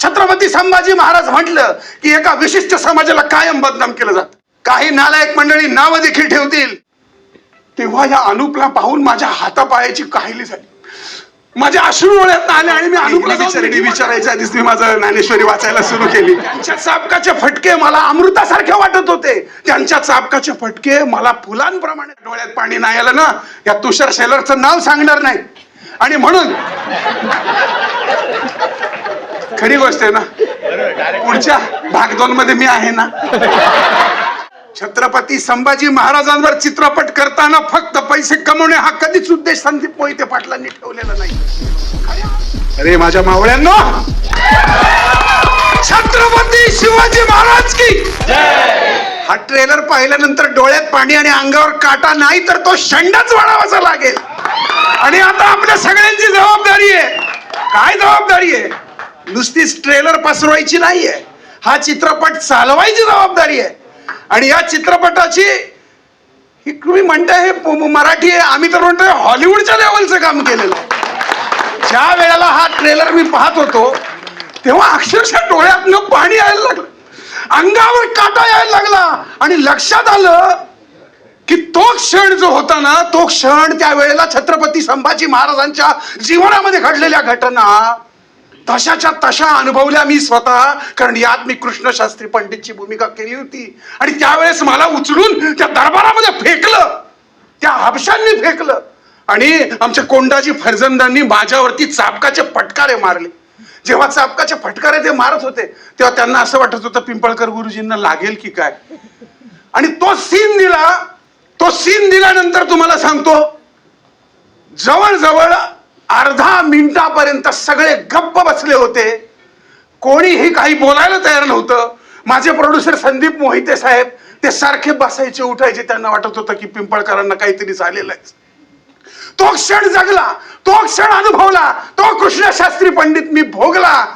छत्रपती संभाजी महाराज म्हटलं की एका विशिष्ट समाजाला कायम बदनाम केलं जात. काही नालायक मंडळी नावं देखील ठेवतील. तेव्हा या अनुपला पाहून माझ्या हातापायाची काहिली झाली. माझ्या अश्रू डोळ्यात आले आणि मी अनुपला विचारायच्या आधीच मी माझं ज्ञानेश्वरी वाचायला सुरू केली. त्यांच्या चापकाचे फटके मला अमृतासारखे वाटत होते. त्यांच्या चापकाचे फटके मला फुलांप्रमाणे डोळ्यात पाणी नाही आलं ना या तुषार शेलरचं नाव सांगणार नाही. आणि म्हणून खरी गोष्ट आहे ना. पुढच्या भाग दोन मध्ये मी आहे ना. छत्रपती संभाजी महाराजांवर चित्रपट करताना फक्त पैसे कमवणे हा कधीच उद्देश संदीप मोहिते पाटलांनी ठेवलेला नाही. अरे माझ्या मावळ्यांना. छत्रपती शिवाजी महाराज की. हा ट्रेलर पाहिल्यानंतर डोळ्यात पाणी आणि अंगावर काटा नाही तर तो शंडाच वाढावाचा लागेल. आणि आता आपल्या सगळ्यांची जबाबदारी आहे. काय जबाबदारी आहे? नुसतीच ट्रेलर पसरवायची नाहीये. हा चित्रपट चालवायची जबाबदारी आहे. आणि या चित्रपटाची ही तुम्ही म्हणताय हे मराठी आहे आम्ही तर म्हणतोय हॉलिवूडच्या लेवलचं काम केलेलं आहे. ज्या वेळेला हा ट्रेलर मी पाहत होतो तेव्हा अक्षरशः डोळ्यातनं पाणी यायला लागलं. अंगावर काटा यायला लागला. आणि लक्षात आलं की तो क्षण जो होता ना तो क्षण त्या वेळेला छत्रपती संभाजी महाराजांच्या जीवनामध्ये घडलेल्या घटना तशाच्या तशा अनुभवल्या मी स्वतः कारण यात मी कृष्णशास्त्री पंडितची भूमिका केली होती. आणि त्यावेळेस मला उचलून त्या दरबारामध्ये फेकलं. त्या हापशांनी फेकलं. आणि आमच्या कोंडाजी फरजंदांनी माझ्यावरती चापकाचे फटकारे मारले. जेव्हा चापकाचे फटकारे ते मारत होते तेव्हा त्यांना असं वाटत होतं पिंपळकर गुरुजींना लागेल की काय? आणि तो सीन दिला तो सीन दिल्यानंतर तुम्हाला सांगतो जवळजवळ अर्धा मिनिटापर्यंत सगळे गप्प बसले होते. कोणीही काही बोलायला तयार नव्हतं. माझे प्रोड्युसर संदीप मोहिते साहेब ते सारखे बसायचे उठायचे. त्यांना वाटत होतं की पिंपळकरांना काहीतरी झालेलं आहे. तो क्षण जगला. तो क्षण अनुभवला. तो कृष्णशास्त्री पंडित मी भोगला.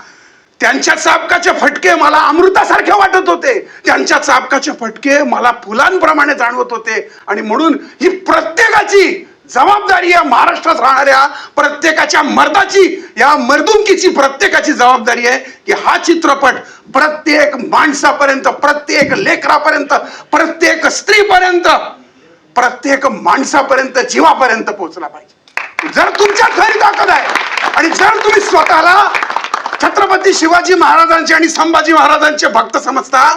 त्यांच्या चापकाचे फटके मला अमृतासारखे वाटत होते. त्यांच्या चापकाचे फटके मला फुलांप्रमाणे जाणवत होते. आणि म्हणून ही प्रत्येकाची जबाबदारी आहे महाराष्ट्रात राहणाऱ्या प्रत्येकाच्या मर्दाची या मर्दुंकीची प्रत्येकाची जबाबदारी आहे की हा चित्रपट प्रत्येक माणसापर्यंत प्रत्येक लेकरापर्यंत प्रत्येक स्त्रीपर्यंत प्रत्येक माणसापर्यंत जीवापर्यंत पोहोचला पाहिजे. जर तुमच्या घरी ताकद आहे आणि जर तुम्ही स्वतःला छत्रपती शिवाजी महाराजांचे आणि संभाजी महाराजांचे भक्त समजता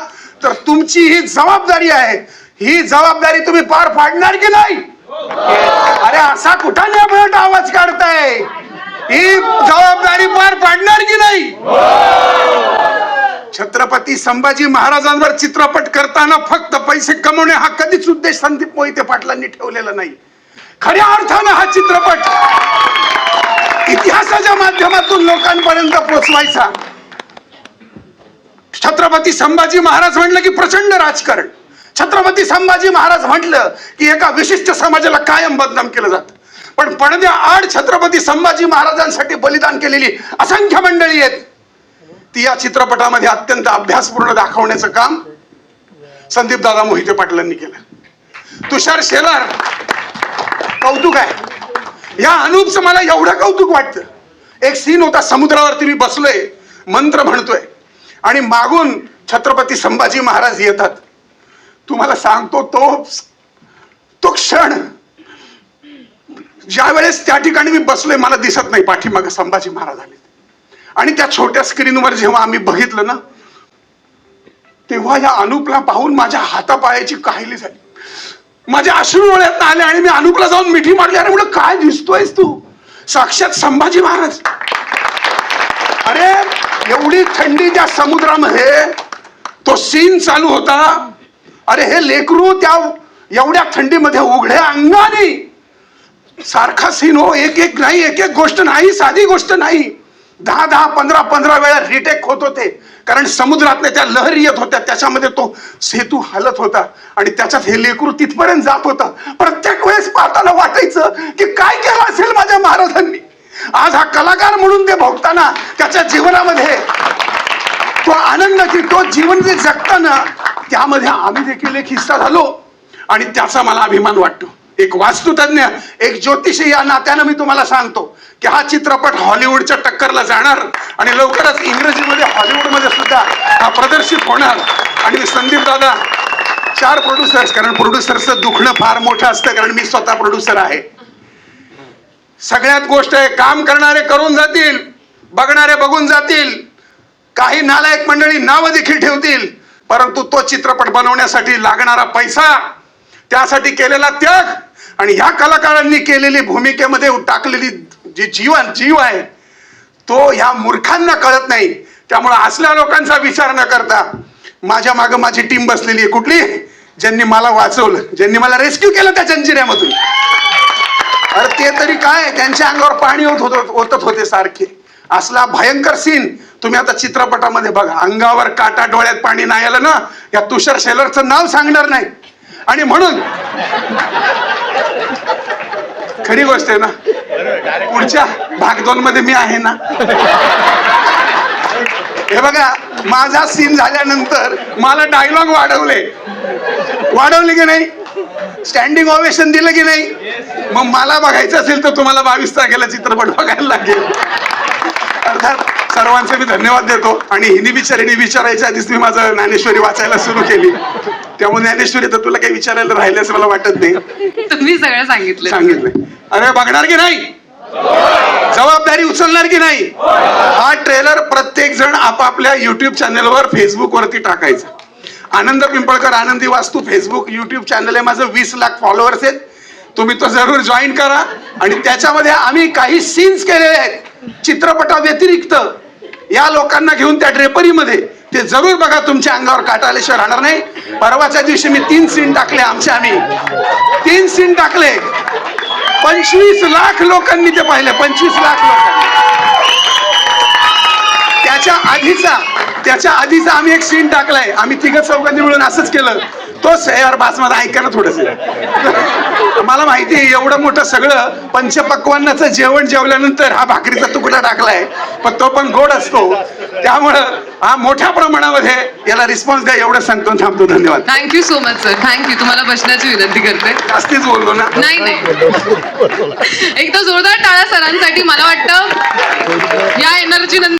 तर तुमची ही जबाबदारी आहे. ही जबाबदारी तुम्ही पार पाडणार की नाही? अरे असा कुठं नेमळट आवाज काढताय? ही जबाबदारी पार पाडणार की नाही? छत्रपती संभाजी महाराजांवर चित्रपट करताना फक्त पैसे कमवणे हा कधीच उद्देश संदीप मोहिते पाटलांनी ठेवलेला नाही. खऱ्या अर्थानं हा चित्रपट इतिहासाच्या माध्यमातून लोकांपर्यंत पोचवायचा छत्रपती संभाजी महाराज म्हणलं की प्रचंड राजकारण. छत्रपती संभाजी महाराज म्हटलं की एका विशिष्ट समाजाला कायम बदनाम केलं जात. पण पडद्या आड छत्रपती संभाजी महाराजांसाठी बलिदान केलेली असंख्य मंडळी आहेत. ती या चित्रपटामध्ये अत्यंत अभ्यासपूर्ण दाखवण्याचं काम संदीप दादा मोहिते पाटलांनी केलं. तुषार शेलार कौतुक आहे. या अनुपचं मला एवढं कौतुक वाटतं. एक सीन होता समुद्रावरती मी बसलोय मंत्र म्हणतोय. आणि मागून छत्रपती संभाजी महाराज येतात. तुम्हाला सांगतो तो तो क्षण. ज्या वेळेस त्या ठिकाणी मी बसलोय मला दिसत नाही पाठीमागे संभाजी महाराज आले. आणि त्या छोट्या स्क्रीनवर जेव्हा आम्ही बघितलं ना तेव्हा या अनुपला पाहून माझ्या हातापायाची काहिली झाली. माझ्या अश्रू डोळ्यात आले आणि मी अनुपला जाऊन मिठी मारली अरे म्हणून काय दिसतोयस तू? साक्षात संभाजी महाराज. अरे एवढी थंडी त्या समुद्रामध्ये. तो सीन चालू होता. अरे हे लेकरू त्या एवढ्या थंडीमध्ये उघड्या अंगाने सारखा सीन हो एक एक नाही एक एक गोष्ट नाही साधी गोष्ट नाही. दहा दहा पंधरा पंधरा वेळा रिटेक होत होते. कारण समुद्रातल्या त्या लहरी येत होत्या त्याच्यामध्ये तो सेतू हलत होता आणि त्याच्यात हे लेकरू तिथपर्यंत जात होता. प्रत्येक वेळेस पाहताना वाटायचं की काय केलं असेल माझ्या महाराजांनी? आज हा कलाकार म्हणून ते भोगताना त्याच्या जीवनामध्ये तो आनंद की तो जीवन जे जगताना त्यामध्ये आम्ही देखील एक हिस्सा झालो आणि त्याचा मला अभिमान वाटतो. एक वास्तुतज्ञ एक ज्योतिषी या नात्यानं मी तुम्हाला सांगतो की हा चित्रपट हॉलिवूडच्या टक्करला जाणार आणि लवकरच इंग्रजीमध्ये हॉलिवूडमध्ये सुद्धा हा प्रदर्शित होणार. आणि संदीप दादा चार प्रोड्युसर्स कारण प्रोड्युसरचं दुखणं फार मोठं असतं कारण मी स्वतः प्रोड्युसर आहे. सगळ्यात गोष्ट आहे काम करणारे करून जातील बघणारे बघून जातील. काही नालायक मंडळी नावं देखील ठेवतील. परंतु तो चित्रपट बनवण्यासाठी लागणारा पैसा त्यासाठी केलेला त्याग आणि ह्या कलाकारांनी केलेली भूमिकेमध्ये टाकलेली जी जीवन जीव आहे तो ह्या मूर्खांना कळत नाही. त्यामुळे असल्या लोकांचा विचार न करता माझ्या मागं माझी टीम बसलेली आहे. कुठली? ज्यांनी मला वाचवलं ज्यांनी मला रेस्क्यू केलं त्या जंजिऱ्यामधून. अरे ते तरी काय? त्यांच्या अंगावर पाणी होत होत ओतत होते सारखे. असला भयंकर सीन तुम्ही आता चित्रपटामध्ये बघा अंगावर काटा डोळ्यात पाणी नाही आलं ना या तुषार शेलरचं नाव सांगणार नाही. आणि म्हणून खरी गोष्ट आहे ना पुढच्या भाग दोन मध्ये मी आहे ना. हे बघा माझा सीन झाल्यानंतर मला डायलॉग वाढवले. वाढवले की नाही? स्टँडिंग ओवेशन दिलं की नाही? मग मला बघायचं असेल तर तुम्हाला बावीस तारखेला चित्रपट बघायला लागेल. अर्थात सर्वांचे मी धन्यवाद देतो. आणि हिनी बिचारीने विचारायच्या आधीच मी माझं ज्ञानेश्वरी वाचायला सुरू केली. त्यामुळे ज्ञानेश्वरी तर तुला काही विचारायला राहिले असं मला वाटत नाही. तुम्ही सगळं सांगितलं. सांगितलंय. अरे बघणार की नाही? जबाबदारी उचलणार की नाही? हा ट्रेलर प्रत्येक जण आपापल्या युट्यूब चॅनलवर फेसबुक वरती टाकायचा. आनंद पिंपळकर आनंदी वास्तू फेसबुक युट्यूब चॅनल आहे माझं वीस लाख फॉलोअर्स आहेत. तुम्ही तो जरूर जॉईन करा. आणि त्याच्यामध्ये आम्ही काही सीन्स केलेले आहेत. चित्रपटा व्यतिरिक्त. या लोकांना घेऊन त्या ड्रेपरीमध्ये ते जरूर बघा तुमच्या अंगावर काटाल्याशिवाय राहणार नाही. परवाच्या दिवशी मी तीन सीन टाकले आमचे आम्ही. तीन सीन टाकले. पंचवीस लाख लोकांनी ते पाहिले. पंचवीस लाख लोकांनी. त्याच्या आधीचा त्याच्या आधीचा आम्ही एक सीन टाकलाय. आम्ही तिघ चौघांनी मिळून असंच केलं. तोच यार बास मला ऐका ना थोडस. मला माहिती आहे एवढं मोठं सगळं पंचपक्वान्नाचं जेवण जेवल्यानंतर हा भाकरीचा तुकडा टाकलाय. पण तो पण गोड असतो. त्यामुळं हा मोठ्या प्रमाणामध्ये याला रिस्पॉन्स द्या एवढं सांगतो. थांबतो धन्यवाद. Thank you so much sir thank you तुम्हाला बसण्याची विनंती करते. जास्तीच बोललो ना. नाही नाही. एकदा जोरदार टाळ्या सरांसाठी. मला वाटतं या एनर्जी